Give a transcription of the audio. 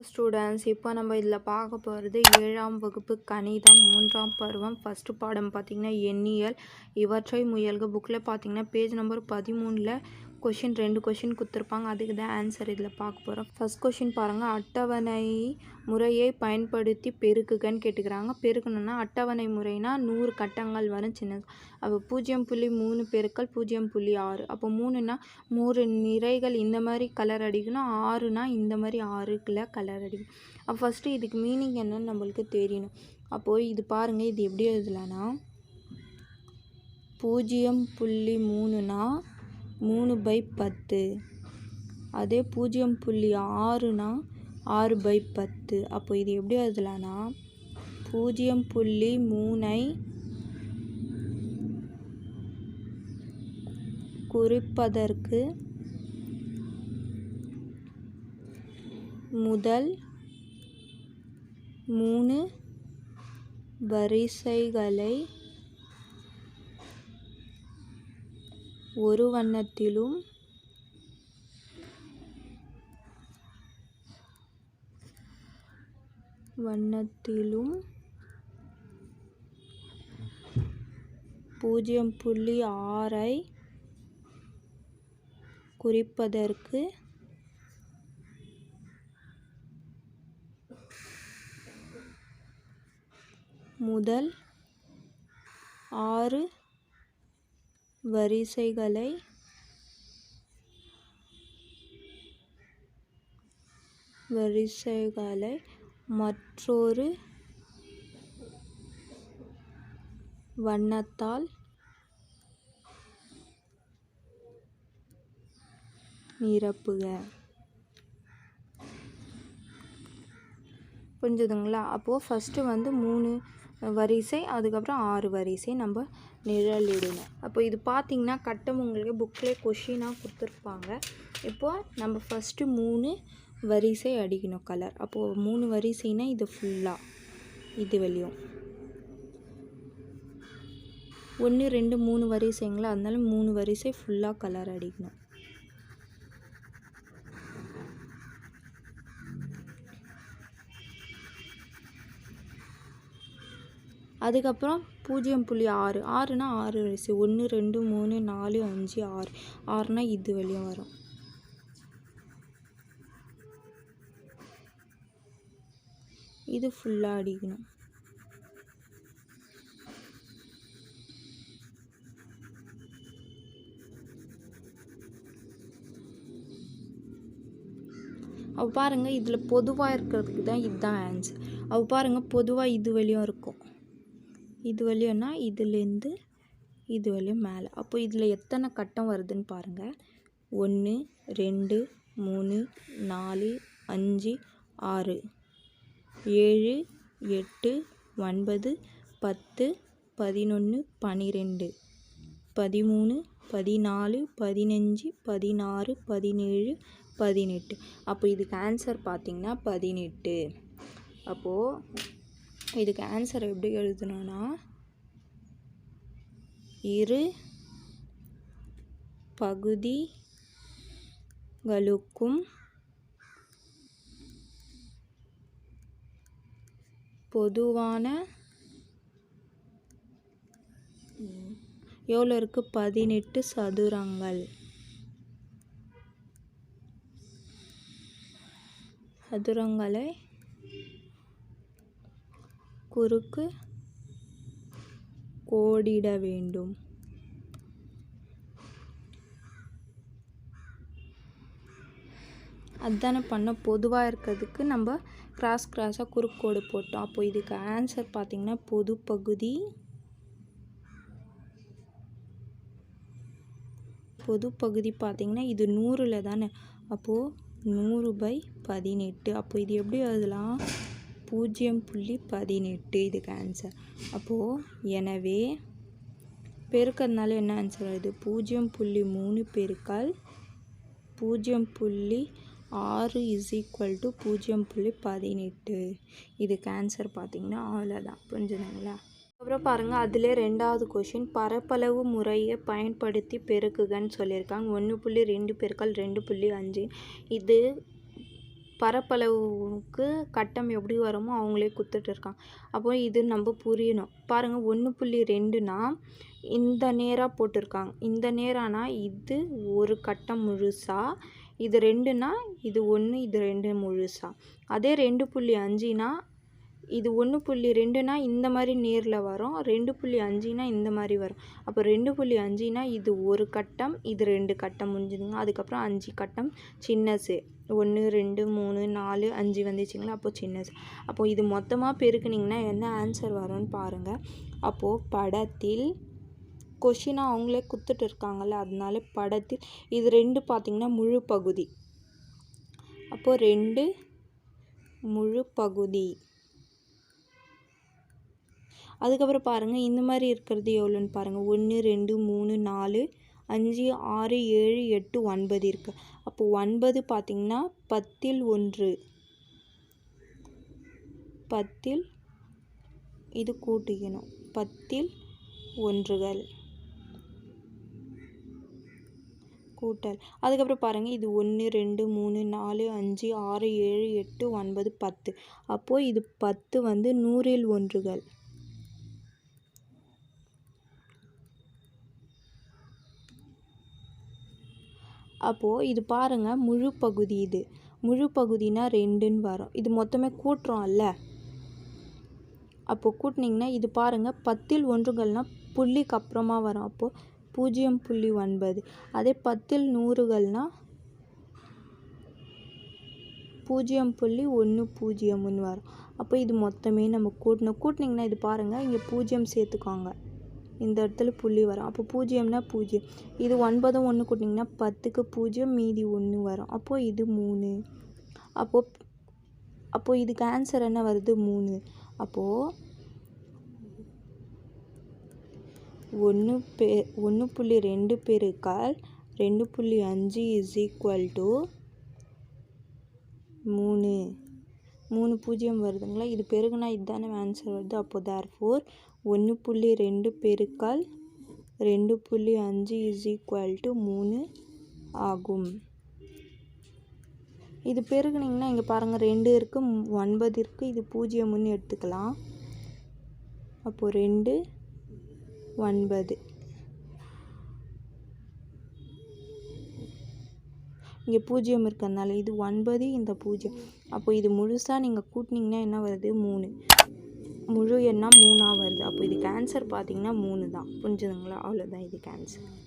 Students இப்போ நம்ம இதில் பார்க்க போகிறது ஏழாம் வகுப்பு கணிதம் மூன்றாம் பருவம் ஃபஸ்ட்டு பாடம். பார்த்திங்கன்னா எண்ணியல். இவற்றை முயல்க. புக்கில் பார்த்திங்கன்னா பேஜ் நம்பர் பதிமூணில் கொஷின் ரெண்டு கொஷின் கொடுத்துருப்பாங்க. அதுக்கு தான் ஆன்சர் இதில் பார்க்க போகிறோம் ஃபஸ்ட் கொஷின் பாருங்கள் அட்டவணை முறையை பயன்படுத்தி பெருக்குகன்னு கேட்டுக்கிறாங்க. பெருக்கணுன்னா அட்டவணை முறைனா நூறு கட்டங்கள் வரும் சின்ன அப்போ பூஜ்ஜியம் புள்ளி மூணு பெருக்கள் பூஜ்ஜியம் புள்ளி ஆறு. அப்போ மூணுனா மூணு நிறைகள் இந்த மாதிரி கலர் அடிக்கணும். ஆறுனா இந்த மாதிரி ஆறுக்குள்ள கலர் அடிக்கணும். அப்போ ஃபஸ்ட்டு இதுக்கு மீனிங் என்னன்னு நம்மளுக்கு தெரியணும். அப்போது இது பாருங்கள் இது எப்படி எழுதலான்னா பூஜ்ஜியம் புள்ளி மூணுனா மூணு பை பத்து. அதே பூஜ்ஜியம் புள்ளி ஆறுனா ஆறு பை பத்து. அப்போ இது எப்படி எழுதலான்னா பூஜ்ஜியம் புள்ளி மூணை குறிப்பதற்கு முதல் மூணு வரிசைகளை ஒரு வண்ணத்திலும் வண்ணத்திலும் பூஜ்ஜியம் புள்ளி ஆறை குறிப்பதற்கு முதல் ஆறு வரிசைகளை வரிசைகளை மற்றொரு வண்ணத்தால் நிரப்புக. புரிஞ்சுதுங்களா? அப்போது ஃபஸ்ட்டு வந்து மூணு வரிசை அதுக்கப்புறம் ஆறு வரிசை நம்ம நிழலிடணும் அப்போ இது பார்த்திங்கன்னா கட்டம் உங்களுக்கு புக்கிலே கொஷினாக கொடுத்துருப்பாங்க. இப்போது நம்ம ஃபஸ்ட்டு மூணு வரிசை அடிக்கணும் கலர் அப்போது மூணு வரிசைனா இது ஃபுல்லாக இது வெளியும். ஒன்று ரெண்டு மூணு வரிசைங்களா? அதனால மூணு வரிசை ஃபுல்லாக கலர் அடிக்கணும். அதுக்கப்புறம் பூஜ்ஜியம் புள்ளி ஆறு. ஆறுனா ஆறு வரிசை. ஒன்று ரெண்டு மூணு நாலு அஞ்சு ஆறு. ஆறுனா இது வழியும் வரும். இது ஃபுல்லாக அடிக்கணும். அவள் பாருங்கள் இதில் பொதுவாக இருக்கிறதுக்கு தான் இதுதான் ஆன்சர் அவள் பாருங்கள் பொதுவாக இது வழியும் இருக்கும். இது வழியும்னா இதுலேருந்து இது வழியும் மேலே. அப்போ இதில் எத்தனை கட்டம் வருதுன்னு பாருங்கள் ஒன்று ரெண்டு மூணு நாலு அஞ்சு ஆறு. ஏழு எட்டு ஒன்பது பத்து பதினொன்று பன்னிரெண்டு பதிமூணு பதினாலு பதினஞ்சு பதினாறு பதினேழு பதினெட்டு. அப்போ இதுக்கு ஆன்சர் பார்த்திங்கன்னா பதினெட்டு. அப்போது இதுக்கு ஆன்சர் எப்படி எழுதணும்னா இரு பகுதிகளுக்கும் பொதுவான எவ்வளோ இருக்குது பதினெட்டு சதுரங்கள். சதுரங்களை குறுக்கு கோடிட வேண்டும். அதுதானே பண்ண பொதுவாக இருக்கிறதுக்கு நம்ம கிராஸ் கிராஸாக குறுக்கோடு போட்டோம். அப்போ இதுக்கு ஆன்சர் பார்த்திங்கன்னா பொது பகுதி பொது பகுதி பார்த்திங்கன்னா இது நூறில் தானே. அப்போது நூறு பை பதினெட்டு. அப்போ இது எப்படி எழுதலாம்? பூஜ்ஜியம் புள்ளி பதினெட்டு. இதுக்கு ஆன்சர் அப்போது எனவே பெருக்கிறதுனால என்ன ஆன்சர் வருது? பூஜ்ஜியம் புள்ளி மூணு பெருக்கால் பூஜ்ஜியம் புள்ளி ஆறு இஸ் ஈக்குவல் டு பூஜ்ஜியம் புள்ளி பதினெட்டு. இதுக்கு ஆன்சர் பார்த்திங்கன்னா அவ்வளோதான் புரிஞ்சுதுங்களா? அப்புறம் பாருங்கள் அதில் ரெண்டாவது கொஷின் பரப்பளவு முறையை பயன்படுத்தி பெருக்குகன்னு சொல்லியிருக்காங்க. ஒன்று புள்ளி ரெண்டு பெருக்கால் ரெண்டு புள்ளி அஞ்சு. இது பரப்பளவுக்கு கட்டம் எப்படி வருமோ அவங்களே கொடுத்துட்டு இருக்காங்க. அப்போ இது நம்ம புரியணும். பாருங்கள் ஒன்று புள்ளி ரெண்டுனா இந்த நேராக போட்டிருக்காங்க. இந்த நேரானா இது ஒரு கட்டம் முழுசா இது ரெண்டுனா இது ஒன்று இது ரெண்டு முழுசாக அதே ரெண்டு புள்ளி அஞ்சுனா இது ஒன்று புள்ளி ரெண்டுனா இந்த மாதிரி நேரில் வரும். ரெண்டு புள்ளி அஞ்சுனா இந்த மாதிரி வரும். அப்போ ரெண்டு புள்ளி அஞ்சுனா இது ஒரு கட்டம் இது ரெண்டு கட்டம் முடிஞ்சுதுங்க. அதுக்கப்புறம் அஞ்சு கட்டம் சின்னசு. ஒன்று ரெண்டு மூணு நாலு அஞ்சு வந்துச்சுங்களா? அப்போ சின்னசு. அப்போது இது மொத்தமாக பெருக்குனிங்கன்னா என்ன ஆன்சர் வரும்னு பாருங்கள் அப்போது படத்தில் கொஷினாக அவங்களே கொடுத்துட்டு இருக்காங்கல்ல அதனால படத்தில் இது ரெண்டு பார்த்திங்கன்னா முழு பகுதி அப்போது ரெண்டு முழு பகுதி அதுக்கப்புறம் பாருங்கள் இந்த மாதிரி இருக்கிறது எவ்வளோன்னு பாருங்கள் ஒன்று ரெண்டு மூணு நாலு அஞ்சு ஆறு ஏழு எட்டு ஒன்பது இருக்குது அப்போது ஒன்பது பார்த்திங்கன்னா பத்தில் ஒன்று. பத்தில் இது கூட்டிக்கணும். பத்தில் ஒன்றுகள். கூட்டல். அதுக்கப்புறம் பாருங்கள் இது ஒன்று ரெண்டு மூணு நாலு அஞ்சு ஆறு ஏழு எட்டு ஒன்பது பத்து. அப்போது இது பத்து வந்து நூறில் ஒன்றுகள். அப்போது இது பாருங்கள் முழு பகுதி இது. முழு பகுதினா ரெண்டுன்னு வரும். இது மொத்தமே கூட்டுறோம்ல அப்போது கூட்டினீங்கன்னா இது பாருங்கள் பத்தில் ஒன்றுகள்னால் புள்ளிக்கு அப்புறமா வரும். அப்போது பூஜ்ஜியம் புள்ளி ஒன்பது. அதே பத்தில் நூறுகள்னால் பூஜ்ஜியம் புள்ளி ஒன்று பூஜ்ஜியம்னு வரும். அப்போ இது மொத்தமே நம்ம கூட்டணும் கூட்டினீங்கன்னா இது பாருங்கள் இங்கே பூஜ்ஜியம் சேர்த்துக்கோங்க. இந்த இடத்துல புள்ளி வரும். அப்போ பூஜ்ஜியம்னா பூஜ்ஜியம். இது ஒன்பதும் ஒன்று கூட்டிங்கன்னா பத்துக்கு பூஜ்ஜியம் மீதி ஒன்று வரும். அப்போது இது மூணு. அப்போது அப்போது இதுக்கு ஆன்சர் என்ன வருது? மூணு. அப்போது ஒன்று பே ஒன்று புள்ளி ரெண்டு பெருக்கால் ரெண்டு புள்ளி அஞ்சு இஸ் ஈக்குவல் டு மூணு. மூணு பூஜ்ஜியம் வருதுங்களா? இது பெருகுனா இதுதானே ஆன்சர் வருது. அப்போ தேர் ஃபோர் ஒன்று புள்ளி ரெண்டு பெருக்கால் ரெண்டு புள்ளி அஞ்சு இஸ் ஈக்குவல் டு மூணு ஆகும். இது பெருகுனிங்கன்னா இங்கே பாருங்கள் ரெண்டு இருக்குது ஒன்பது இருக்குது இது பூஜ்ஜியம்னு எடுத்துக்கலாம். அப்போது ரெண்டு ஒன்பது. இங்கே பூஜ்ஜியம் இருக்கிறதுனால இது ஒன்பது இந்த பூஜ்ஜியம். அப்போ இது முழுசாக நீங்கள் கூட்டினீங்கன்னா என்ன வருது? மூணு. முழு எண்ணா மூணாக வருது. அப்போ இதுக்கு ஆன்சர் பார்த்தீங்கன்னா மூணு தான் புரிஞ்சுதுங்களா? அவ்வளோதான் இதுக்கு ஆன்சர்